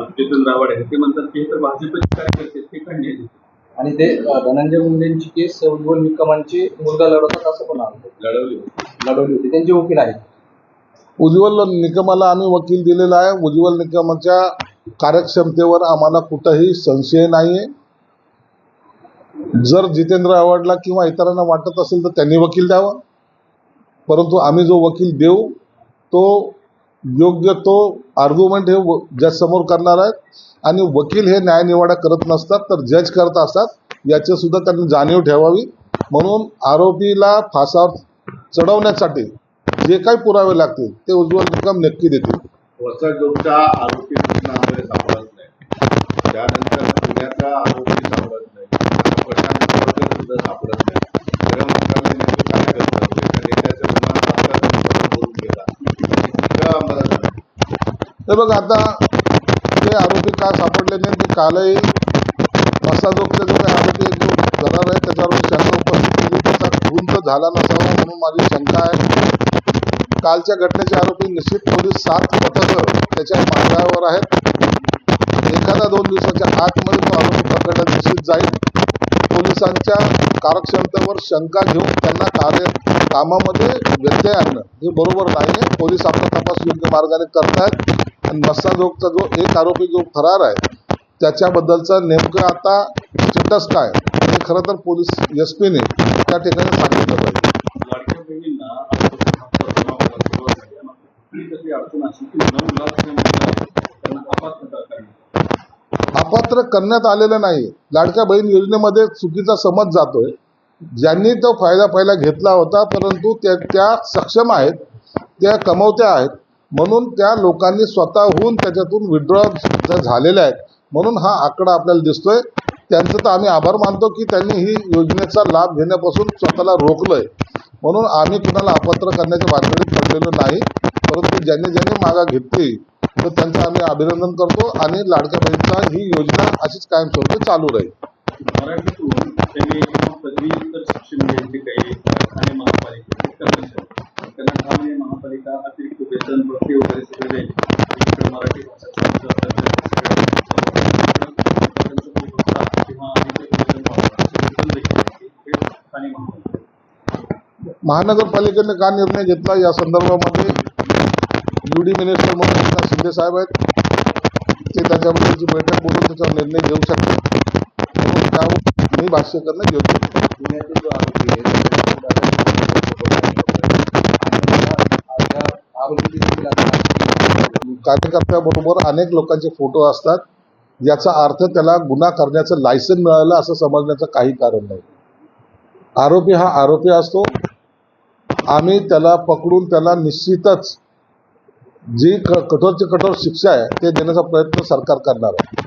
जितेंद्र आव्हाड आहे ते म्हणतात की हे तर भाजपचे कार्यकर्ते ते नाही देत? आणि ते धनंजय मुंडेंची केस उज्ज्वल निकमांची मुलगा लढवतात असं पण आहे. लढवली होती. लढवली होती. त्यांचे वकील आहेत. उज्ज्वल निकमाला आम्ही वकील दिलेला आहे. उज्ज्वल निकमाच्या कार्यक्षमतेवर आम्हाला कुठंही संशय नाहीये. जर जितेंद्र आव्हाडला किंवा इतरांना वाटत असेल तर त्यांनी वकील द्यावं. परंतु आम्ही जो वकील देऊ तो योग्य तो आर्ग्युमेंट हे जज समोर करणार आहेत. आणि वकील हे न्यायनिवाडा करत नसतात तर जज करत असतात. याची सुद्धा त्यांनी जाणीव ठेवावी. म्हणून आरोपीला फासावर चढवण्यासाठी जे काही पुरावे लागतील ते उज्ज्वल निकम नक्की देतील. वसडचा आरोपी सापडत नाही. त्यानंतर पुण्याचा आरोपी सापडत नाही आता प्रशांत पवारकर सुद्धा सापडत नाही गृह मंत्रालय नेमकं काय करतं एका नेत्याचं विमान ताब्यात बोलून गेला इतकं आम्हाला सांगा. हे बघ आता ते आरोपी का सापडले नाही ते कालही असा जो काही आरोपी जो करार आहे त्याच्यावर शंका उपस्थित केली त्याचा खून तर झाला नसावा म्हणून माझी शंका आहे. कालच्या घटनेचे आरोपी निश्चित पोलीस सात पथकं त्याच्या मार्गावर आहेत. एखादा दोन दिवसाच्या आतमध्ये तो आरोपी पकडला निश्चित जाईल. पोलिसांच्या कार्यक्षमतेवर शंका घेऊन त्यांना कार्य कामामध्ये व्यत्यय आणणं हे बरोबर नाही आहे पोलीस आपला तपास योग्य मार्गाने करतायत. मस्साजोगचा जो एक आरोपी जो फरार आहे त्याच्याबद्दलचं नेमकं आता स्टेटस काय? हे खरं तर पोलीस एस पीने त्या ठिकाणी सांगितलं पाहिजे. ही अपात्र करण्यात आलेलं नाही. लाडक्या बहीण योजनेमध्ये चुकीचा समज जातोय. ज्यांनी तो फायदा पहिला घेतला होता परंतु त्या त्या सक्षम आहेत त्या कमवत्या आहेत म्हणून त्या लोकांनी स्वतःहून त्याच्यातून विड्रॉ झालेल्या आहेत म्हणून हा आकडा आपल्याला दिसतोय. त्यांचं तर आम्ही आभार मानतो की त्यांनी ही योजनेचा लाभ घेण्यापासून स्वतःला रोखलंय. म्हणून आम्ही कुणाला अपात्र करण्याच्या भानगडीत पडलेलो नाही. परंतु ज्यांनी ज्यांनी मागा घेतली तर त्यांचं आम्ही अभिनंदन करतो आणि लाडक्या बहिणीचा ही योजना अशीच कायमस्वरूपी चालू राहील. मराठीतून त्यांनी पदव्युत्तर शिक्षण घ्यायचे काही ठाणे ठाणे महापालिका अतिरिक्त वेतन भरती वगैरे सगळे मराठी भाषा जे किंवा महानगरपालिकेने का निर्णय घेतला? या संदर्भामध्ये यू डी मिनिस्टर म्हणून एकनाथ शिंदे साहेब आहेत. ते त्याच्याबद्दलची बैठक बोलून त्याच्यावर निर्णय घेऊ शकतात. म्हणून त्यावर मी भाष्य करणं योग्य नाही. पुण्यातील जो आरोपी आहे त्याच्यावर दादा आरोपी देखील आता कार्यकर्त्याबरोबर अनेक लोकांचे फोटो असतात. याचा अर्थ त्याला गुन्हा करण्याचं लायसन मिळालं असं समजण्याचं काही कारण नाही. आरोपी हा आरोपी असतो. आम्ही त्याला पकडून त्याला निश्चितच जी क कठोरची कठोर शिक्षा आहे ते देण्याचा प्रयत्न सरकार करणार आहे.